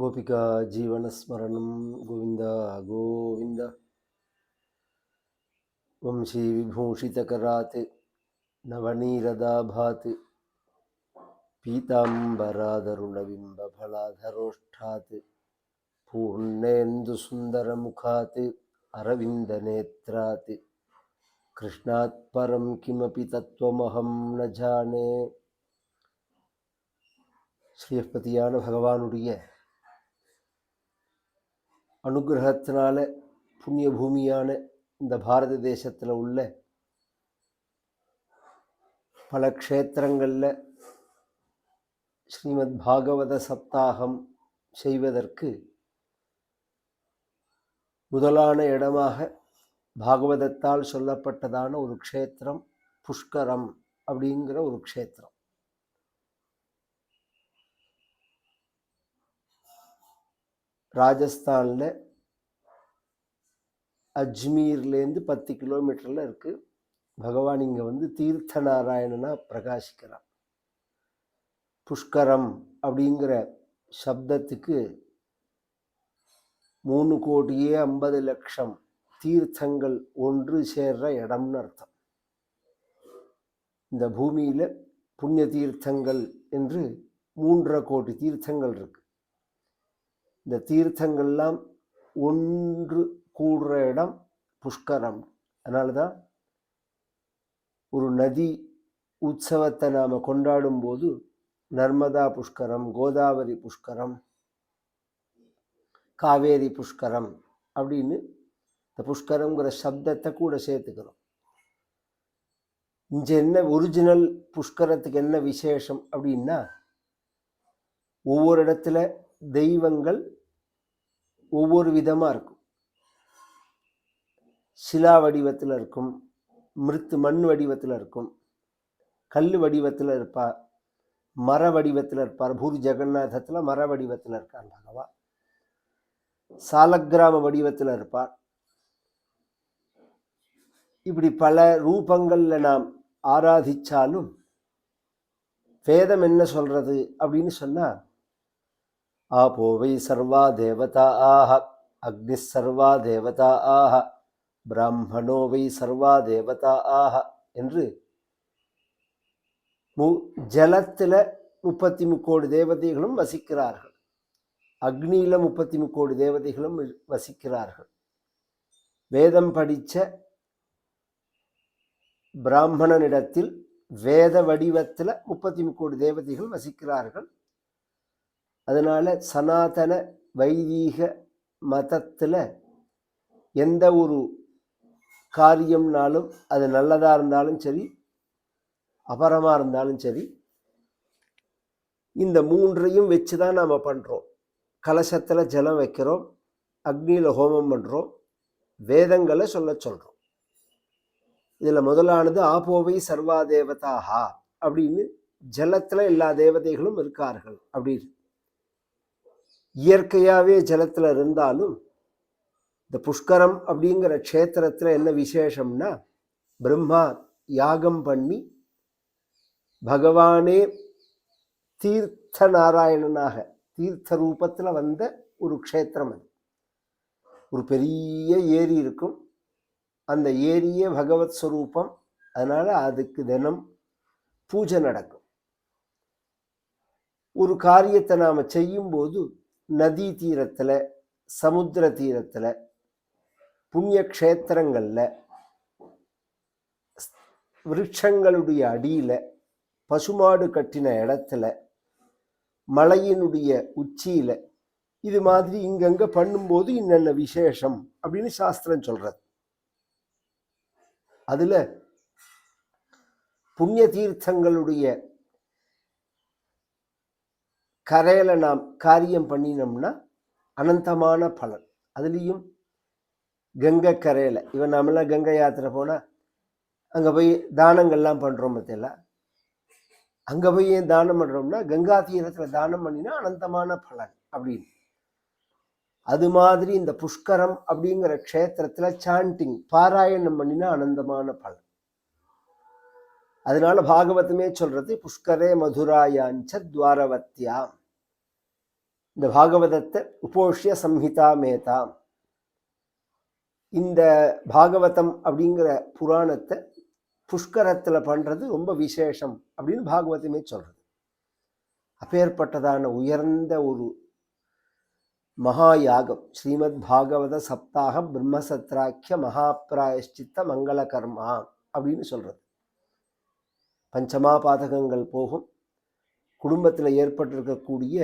கோபிகா ஜீவனஸ்மரணம் கோவிந்தா கோவிந்த. வம்சீ விபூஷிதகராத் நவநீரதாபாத் பீதாம்பராதருணபிம்பலாதரோஷ்டாத் பூர்ணேந்து சுந்தரமுகாத் அரவிந்தநேத்ராத் கிருஷ்ணாத் பரம் கிமபி தத்துவமகம் ந ஜானே. ஸ்ரீபதியான பகவானுடைய அனுகிரகத்தினால புண்ணிய பூமியான இந்த பாரத தேசத்தில் உள்ள பல க்ஷேத்திரங்களில் ஸ்ரீமத் பாகவத சப்தாகம் செய்வதற்கு முதலான இடமாக பாகவதத்தால் சொல்லப்பட்டதான ஒரு க்ஷேத்திரம் புஷ்கரம் அப்படிங்கிற ஒரு க்ஷேத்திரம். ராஜஸ்தானில் அஜ்மீர்லேருந்து பத்து கிலோமீட்டரில் இருக்குது பகவான் இங்கே வந்து தீர்த்த நாராயணனா பிரகாசிக்கிறார். புஷ்கரம் அப்படிங்கிற சப்தத்துக்கு மூணு கோடியே ஐம்பது லட்சம் தீர்த்தங்கள் ஒன்று சேர்ற இடம்னு அர்த்தம். இந்த பூமியில் புண்ணிய தீர்த்தங்கள் என்று மூன்றரை கோடி தீர்த்தங்கள் இருக்குது இந்த தீர்த்தங்கள்லாம் ஒன்று கூடுற இடம் புஷ்கரம். அதனால தான் ஒரு நதி உற்சவத்தை நாம் கொண்டாடும் போது நர்மதா புஷ்கரம் கோதாவரி புஷ்கரம் காவேரி புஷ்கரம் அப்படின்னு இந்த புஷ்கரங்கிற சப்தத்தை கூட சேர்த்துக்கிறோம். இங்கே என்ன ஒரிஜினல் புஷ்கரத்துக்கு என்ன விசேஷம் அப்படின்னா ஒவ்வொரு இடத்துல தெய்வங்கள் ஒவ்வொரு விதமாக இருக்கும். சிலா வடிவத்தில் இருக்கும் மிருத்து மண் வடிவத்தில் இருக்கும் கல் வடிவத்தில் இருப்பார் மர வடிவத்தில் இருப்பார். பூரி ஜெகநாதத்தில் மர வடிவத்தில் இருக்கார் பகவான் சாலக்கிராம வடிவத்தில் இருப்பார். இப்படி பல ரூபங்களில் நாம் ஆராதிச்சாலும் வேதம் என்ன சொல்றது அப்படின்னு சொன்னால் ஆபோ வை சர்வா தேவதா ஆஹ அக்னி சர்வா தேவதா ஆஹ பிராமணோ வை சர்வா தேவதா ஆஹ என்று மு ஜலத்தில் முப்பத்தி முக்கோடி தேவதைகளும் வசிக்கிறார்கள். அக்னியில் முப்பத்தி முக்கோடி தேவதைகளும் வசிக்கிறார்கள். வேதம் படித்த பிராமணனிடத்தில் வேத வடிவத்தில் முப்பத்தி முக்கோடி தேவதைகள் வசிக்கிறார்கள். அதனால் சனாதன வைதீக மதத்தில் எந்த ஒரு காரியம்னாலும் அது நல்லதாக இருந்தாலும் சரி அபரமாக இருந்தாலும் சரி இந்த மூன்றையும் வச்சு தான் நாம் பண்ணுறோம் கலசத்தில் ஜலம் வைக்கிறோம் அக்னியில் ஹோமம் பண்ணுறோம் வேதங்களை சொல்ல சொல்கிறோம் இதில் முதலானது ஆபோவை சர்வா தேவதாகா அப்படின்னு ஜலத்தில் எல்லா தேவதைகளும் இருக்கார்கள் அப்படின்னு. இயற்கையாகவே ஜலத்தில் இருந்தாலும் இந்த புஷ்கரம் அப்படிங்கிற க்ஷேத்திரத்தில் என்ன விசேஷம்னா பிரம்மா யாகம் பண்ணி பகவானே தீர்த்த நாராயணனாக தீர்த்த ரூபத்தில் வந்த ஒரு க்ஷேத்திரம் அது. ஒரு பெரிய ஏரி இருக்கும். அந்த ஏரியே பகவத் ஸ்வரூபம். அதனால் அதுக்கு தினம் பூஜை நடக்கும். ஒரு காரியத்தை நாம் செய்யும்போது நதி தீரத்தில் சமுத்திர தீரத்தில் புண்ணிய க்ஷேத்திரங்களில் விருட்சங்களுடைய அடியில் பசுமாடு கட்டின இடத்துல மலையினுடைய உச்சியில் இது மாதிரி இங்கங்கே பண்ணும்போது இன்னென்ன விசேஷம் அப்படின்னு சாஸ்திரம் சொல்கிறது அதில் புண்ணிய தீர்த்தங்களுடைய கரையில் நாம் காரியம் பண்ணினோம்னா அனந்தமான பலன். அதுலேயும் கங்கை கரையில் இவன் நாமெல்லாம் கங்கை யாத்திரை போனால் அங்கே போய் தானங்கள்லாம் பண்ணுறோம் பற்றியெல்லாம் அங்கே போய் ஏன் தானம் பண்ணுறோம்னா கங்கா தீரத்தில் தானம் பண்ணினா அனந்தமான பலன் அப்படின்னு. அது மாதிரி இந்த புஷ்கரம் அப்படிங்கிற க்ஷேத்திரத்தில் சாண்டிங் பாராயணம் பண்ணினா அனந்தமான பலன். அதனால பாகவதமே சொல்றது புஷ்கரே மதுராயாஞ்ச துவாரவத்யாம் இந்த பாகவதத்தை உபோஷ்ய சம்ஹிதா மேதாம் இந்த பாகவதம் அப்படிங்கிற புராணத்தை புஷ்கரத்தில் பண்ணுறது ரொம்ப விசேஷம் அப்படின்னு பாகவதமே சொல்கிறது அப்பேற்பட்டதான உயர்ந்த ஒரு மகா யாகம் ஸ்ரீமத் பாகவத சப்தாக பிரம்மசத்ராக்கிய மகாபிராயஷ்சித்த மங்கள கர்மா அப்படின்னு சொல்கிறது பஞ்சமா பாதகங்கள் போகும். குடும்பத்தில் ஏற்பட்டிருக்கக்கூடிய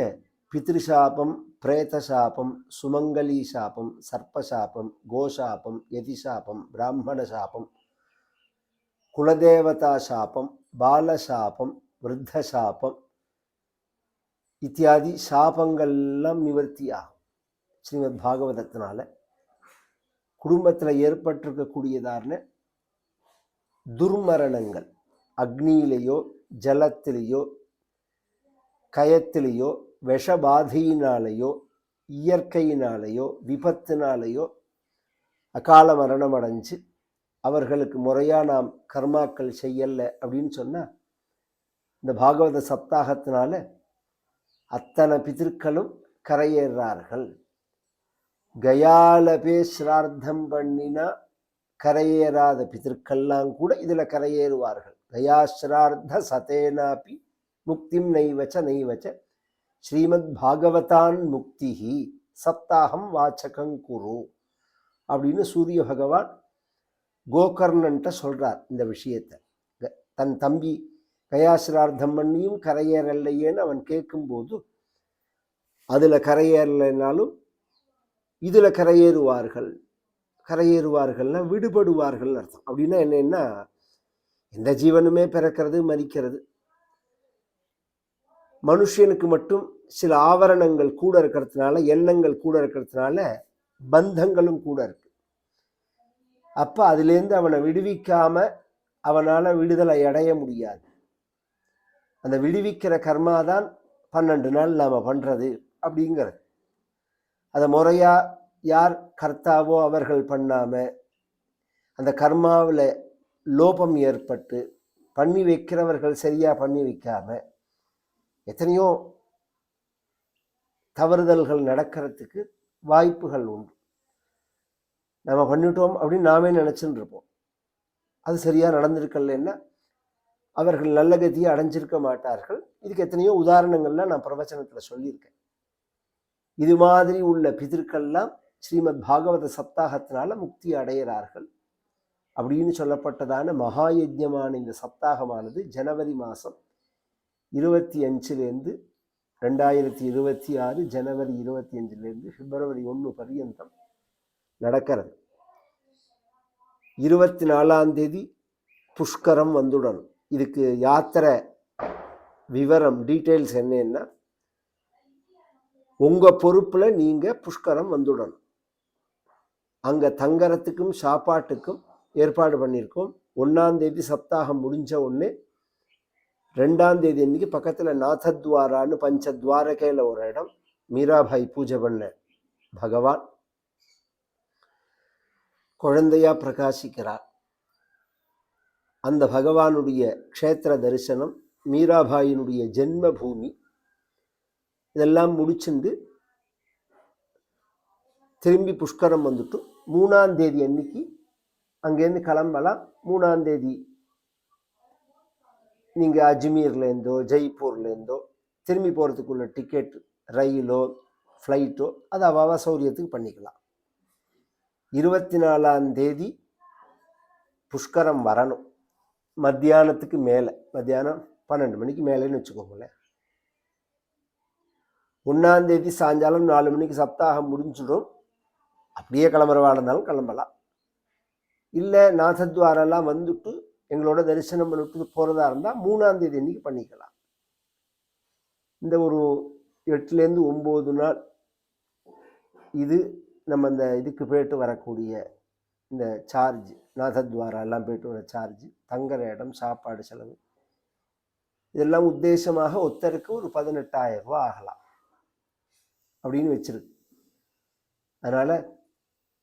பித்ருசாபம் பிரேத சாபம் சுமங்கலி சாபம் சர்ப்பசாபம் கோசாபம் யதிசாபம் பிராமண சாபம் குலதேவதா சாபம் பாலசாபம் விருத்த சாபம் இத்தியாதி சாபங்கள்லாம் நிவர்த்தி ஆகும் ஸ்ரீமத் பாகவதத்தினால குடும்பத்தில் ஏற்பட்டிருக்கக்கூடியதான துர்மரணங்கள். அக்னியிலேயோ ஜலத்திலேயோ கயத்திலேயோ விஷபாதையினாலேயோ இயற்கையினாலேயோ விபத்தினாலேயோ அகால மரணம் அடைஞ்சு அவர்களுக்கு முறையாக நாம் கர்மாக்கள் செய்யலை அப்படின்னு சொன்னால் இந்த பாகவத சப்தாகத்தினால அத்தனை பிதற்களும் கரையேறார்கள். கயாலபே ஸ்ரார்த்தம் பண்ணினா கரையேறாத பிதற்கள்லாம் கூட இதில் கரையேறுவார்கள். கயாஸ்ரார்த்த சதேனாபி முக்திம் நைவச்ச நெய்வச்ச ஸ்ரீமத் பாகவதான் முக்திஹி சப்தாகம் வாச்சகம் குரு அப்படின்னு சூரிய பகவான் கோகர்ணன்ட்ட சொல்கிறார் இந்த விஷயத்தை. க- தன் தம்பி கயாசிரார்த்தம் பண்ணியும் கரையேறலையேன்னு அவன் கேட்கும்போது அதில் கரையேறலைனாலும் இதில் கரையேறுவார்கள் கரையேறுவார்கள்னா விடுபடுவார்கள் அர்த்தம். அப்படின்னா என்னென்னா எந்த ஜீவனுமே பிறக்கிறது மறிக்கிறது மனுஷனுக்கு மட்டும் சில ஆவரணங்கள் கூட இருக்கிறதுனால எண்ணங்கள் கூட இருக்கிறதுனால பந்தங்களும் கூட இருக்கு. அப்போ அதுலேருந்து அவனை விடுவிக்காம அவனால் விடுதலை அடைய முடியாது. அந்த விடுவிக்கிற கர்மா தான் பன்னெண்டு நாள் நாம் பண்ணுறது அப்படிங்கிறது. அதை முறையாக யார் கர்த்தாவோ அவர்கள் பண்ணாமல் அந்த கர்மாவில் லோபம் ஏற்பட்டு பண்ணி வைக்கிறவர்கள் சரியாக பண்ணி வைக்காம எத்தனையோ தவறுதல்கள் நடக்கிறதுக்கு வாய்ப்புகள் உண்டு. நம்ம பண்ணிட்டோம் அப்படின்னு நாமே நினச்சின்னு இருப்போம். அது சரியாக நடந்திருக்கலன்னா அவர்கள் நல்ல கதியை அடைஞ்சிருக்க மாட்டார்கள். இதுக்கு எத்தனையோ உதாரணங்கள்லாம் நான் பிரவச்சனத்தில் சொல்லியிருக்கேன். இது மாதிரி உள்ள பிதற்கள்லாம் ஸ்ரீமத் பாகவத சப்தாகத்தினால முக்தி அடைகிறார்கள். அப்படின்னு சொல்லப்பட்டதான மகா யஜ்ஞமான இந்த சப்தாகமானது ஜனவரி மாதம் இருபத்தி அஞ்சுலேருந்து ரெண்டாயிரத்தி இருபத்தி ஆறு ஜனவரி இருபத்தி அஞ்சுலேருந்து பிப்ரவரி ஒன்று பர்யந்தம் நடக்கிறது. இருபத்தி நாலாம் தேதி புஷ்கரம் வந்துடணும் இதுக்கு யாத்திரை விவரம் டீட்டெயில்ஸ் என்னன்னா உங்கள் பொறுப்பில் நீங்கள் புஷ்கரம் வந்துடணும். அங்கே தங்கறத்துக்கும் சாப்பாட்டுக்கும் ஏற்பாடு பண்ணியிருக்கோம். ஒன்றாந்தேதி சப்தாகம் முடிஞ்ச உடனே ரெண்டாந்தேதி இன்னைக்கு பக்கத்தில் பக்கத்துல நாதத்வாரான்னு பஞ்சத்வாரகையில ஒரு இடம். மீராபாய் பூஜை பண்ண பகவான் குழந்தையா பிரகாசிக்கிறார். அந்த பகவானுடைய க்ஷேத்திர தரிசனம் மீராபாயினுடைய ஜென்ம பூமி இதெல்லாம் முடிச்சுண்டு திரும்பி புஷ்கரம் வந்துட்டு மூணாம் தேதி அன்னைக்கு அங்கேருந்து கிளம்பலாம். மூணாம் தேதி நீங்கள் அஜ்மீர்லேருந்தோ ஜெய்ப்பூர்லேருந்தோ திரும்பி போகிறதுக்குள்ள டிக்கெட் ரயிலோ ஃப்ளைட்டோ அது அவாவா சௌரியத்துக்கு பண்ணிக்கலாம். இருபத்தி நாலாம் தேதி புஷ்கரம் வரணும். மத்தியானத்துக்கு மேலே மத்தியானம் பன்னெண்டு மணிக்கு மேலேன்னு வச்சுக்கோங்களேன். ஒன்றாந்தேதி சாயங்காலம் நாலு மணிக்கு சப்தாகம் முடிஞ்சிடும். அப்படியே கிளம்புறவா இருந்தாலும் கிளம்பலாம். இல்லை நாசத்வாரெல்லாம் வந்துட்டு எங்களோட தரிசனம் பண்ணிட்டு போகிறதா இருந்தால் மூணாம் தேதி அன்னைக்கு பண்ணிக்கலாம். இந்த ஒரு எட்டுலேருந்து ஒம்பது நாள் இது நம்ம இந்த இதுக்கு போயிட்டு வரக்கூடிய இந்த சார்ஜ் நாதத்வாரா எல்லாம் போயிட்டு வர சார்ஜ் தங்குற இடம் சாப்பாடு செலவு. இதெல்லாம் உத்தேசமாக ஒத்தருக்கு ஒரு பதினெட்டாயிரம் ரூபா ஆகலாம். அப்படின்னு வச்சிருக்கு அதனால்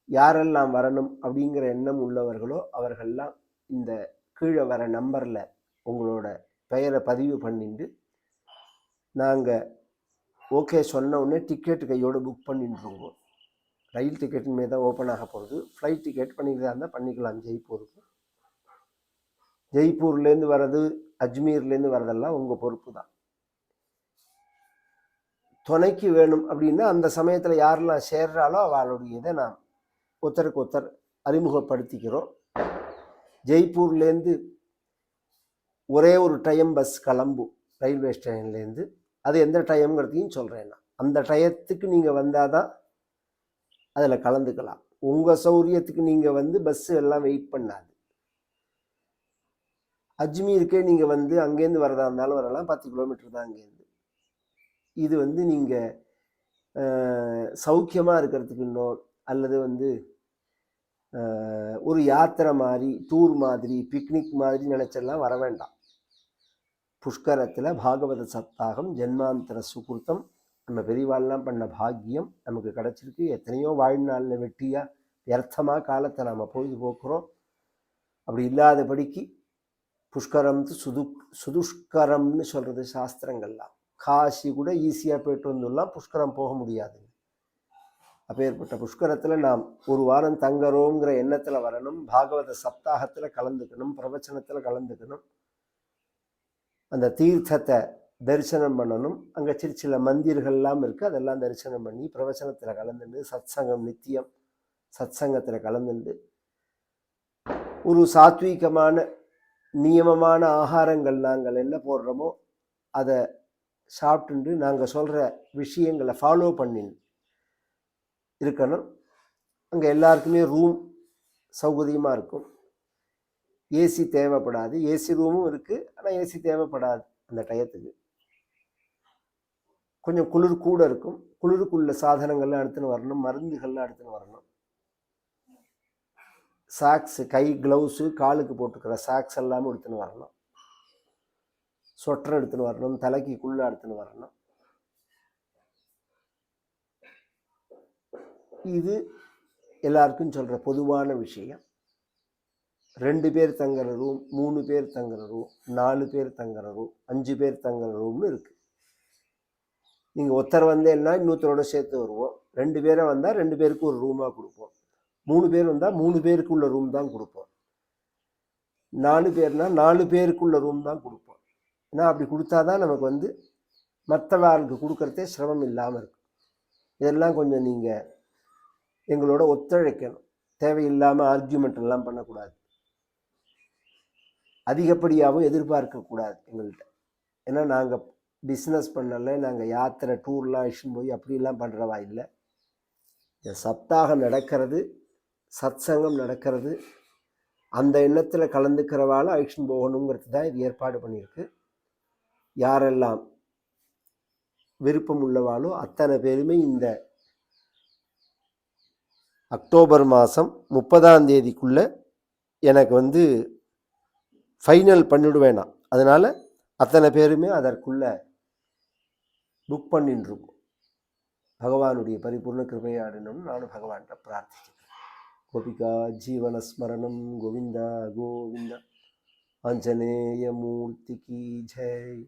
யாரெல்லாம் வரணும் அப்படிங்கிற எண்ணம் உள்ளவர்களோ அவர்கள்லாம் இந்த கீழே வர நம்பரில் உங்களோட பெயரை பதிவு பண்ணிட்டு நாங்கள் ஓகே சொன்ன உடனே டிக்கெட் கையோடு புக் பண்ணிட்டுருவோம் ரயில் டிக்கெட் தான் ஓப்பன் ஆக போகுது. ஃப்ளைட் டிக்கெட் பண்ணிக்கிறதா இருந்தால் பண்ணிக்கலாம். ஜெய்ப்பூருக்கு. ஜெய்ப்பூர்லேருந்து வர்றது அஜ்மீர்லேருந்து வர்றதெல்லாம் உங்கள் பொறுப்பு தான். துணைக்கு வேணும் அப்படின்னா அந்த சமயத்தில் யாரெல்லாம் சேர்றாலோ அவளுடைய இதை நான் ஒருத்தருக்கு ஒருத்தர் அறிமுகப்படுத்திக்கிறோம் ஜெய்ப்பூர்லேருந்து ஒரே ஒரு டைம் பஸ் கிளம்பும் ரயில்வே ஸ்டேஷன்லேருந்து அது எந்த டைம்ங்கிறதையும் சொல்கிறேன் நான். அந்த டயத்துக்கு நீங்கள் வந்தால் தான் அதில் கலந்துக்கலாம். உங்கள் சௌரியத்துக்கு நீங்கள் வந்து பஸ்ஸு எல்லாம் வெயிட் பண்ணாது. அஜ்மீருக்கே நீங்கள் வந்து அங்கேருந்து வரதா இருந்தாலும் வரலாம். பத்து கிலோமீட்டர் தான் அங்கேருந்து. இது வந்து நீங்கள் சௌக்கியமாக இருக்கிறதுக்கு இன்னும் அல்லது வந்து ஒரு யாத்திரை மாதிரி டூர் மாதிரி பிக்னிக் மாதிரி நினச்செல்லாம் வர வேண்டாம். புஷ்கரத்தில் பாகவத சப்தாகம் ஜென்மாந்தர சுகுர்த்தம் நம்ம பெரியவாள்லாம் பண்ண பாக்கியம் நமக்கு கிடச்சிருக்கு. எத்தனையோ வாழ்நாளில் வெட்டியாக வியர்த்தமாக காலத்தை நாம் பொழுது போக்குறோம். அப்படி இல்லாதபடிக்கு புஷ்கரம் சுது சுதுஷ்கரம்னு சொல்கிறது சாஸ்திரங்கள்லாம். காசி கூட ஈஸியாக போயிட்டு வந்துடலாம் புஷ்கரம் போக முடியாது அப்பேற்பட்ட புஷ்கரத்தில் நாம் ஒரு வாரம் தங்குறோங்கிற எண்ணத்தில் வரணும் பாகவத சப்தாகத்தில் கலந்துக்கணும் பிரவச்சனத்தில் கலந்துக்கணும். அந்த தீர்த்தத்தை தரிசனம் பண்ணணும். அங்கே சிறு சில மந்திர்கள்லாம் இருக்குது அதெல்லாம் தரிசனம் பண்ணி பிரவச்சனத்தில் கலந்துண்டு சத்சங்கம் நித்தியம் சத்சங்கத்தில் கலந்துண்டு. ஒரு சாத்வீகமான நியமமான ஆகாரங்கள் நாங்கள் என்ன போடுறோமோ அதை சாப்பிட்டுண்டு நாங்கள் சொல்கிற விஷயங்களை ஃபாலோ பண்ணி இருக்கணும். அங்கே எல்லாருக்குமே ரூம் சௌகரியமாக இருக்கும். ஏசி தேவைப்படாது. ஏசி ரூமும் இருக்குது ஆனால் ஏசி தேவைப்படாது அந்த டயத்துக்கு. கொஞ்சம் குளிர் கூட இருக்கும். குளிருக்குள்ள சாதனங்கள்லாம் எடுத்துன்னு வரணும். மருந்துகள்லாம் எடுத்துன்னு வரணும். சாக்ஸு கை க்ளவுஸு காலுக்கு போட்டுக்கிற சாக்ஸ் எல்லாமே எடுத்துன்னு வரணும். சொட்டர் எடுத்துன்னு வரணும். தலைக்கு குள்ளே எடுத்துன்னு வரணும். இது எல்லாருக்கும் சொல்கிற பொதுவான விஷயம். ரெண்டு பேர் தங்குற ரூம் மூணு பேர் தங்குற ரூம் நாலு பேர் தங்குற ரூம் அஞ்சு பேர் தங்குற ரூம்னு இருக்குது நீங்கள் ஒருத்தர் வந்தேன்னா இன்னொருத்தரோட சேர்த்து வருவோம். ரெண்டு பேரை வந்தால் ரெண்டு பேருக்கு ஒரு ரூமாக கொடுப்போம். மூணு பேர் வந்தால் மூணு பேருக்கு உள்ள ரூம் தான் கொடுப்போம். நாலு பேர்னால் நாலு பேருக்குள்ள ரூம் தான் கொடுப்போம். ஏன்னா அப்படி கொடுத்தா தான் நமக்கு வந்து மற்றவர்களுக்கு கொடுக்குறதே சிரமம் இல்லாமல் இருக்கும். இதெல்லாம் கொஞ்சம் நீங்கள் எங்களோட ஒத்துழைக்கணும். தேவையில்லாமல் ஆர்கியூமெண்ட் எல்லாம் பண்ணக்கூடாது. அதிகப்படியாகவும் எதிர்பார்க்கக்கூடாது எங்கள்கிட்ட ஏன்னா நாங்கள் பிஸ்னஸ் பண்ணல நாங்கள் யாத்திரை டூர்லாம் அழிச்சுன்னு போய் அப்படிலாம் பண்ணுறவா இல்லை. இந்த சப்தாகம் நடக்கிறது சத்சங்கம் நடக்கிறது அந்த எண்ணத்தில் கலந்துக்கிறவால அழிச்சுன்னு போகணுங்கிறது தான் இது ஏற்பாடு பண்ணியிருக்கு. யாரெல்லாம் விருப்பம் உள்ளவாலோ அத்தனை பேருமே இந்த அக்டோபர் மாதம் முப்பதாம் தேதிக்குள்ளே எனக்கு வந்து ஃபைனல் பண்ணிவிடுவேன் அதனால் அத்தனை பேருமே அதற்குள்ளே புக் பண்ணின்னுருக்கோம் பகவானுடைய பரிபூர்ண கிருபையாடணும்னு நானும் பகவான்கிட்ட பிரார்த்திக்கிறேன் கோபிகா ஜீவனஸ்மரணம் கோவிந்தா கோவிந்தா ஆஞ்சநேய மூர்த்திக்கு ஜெய்.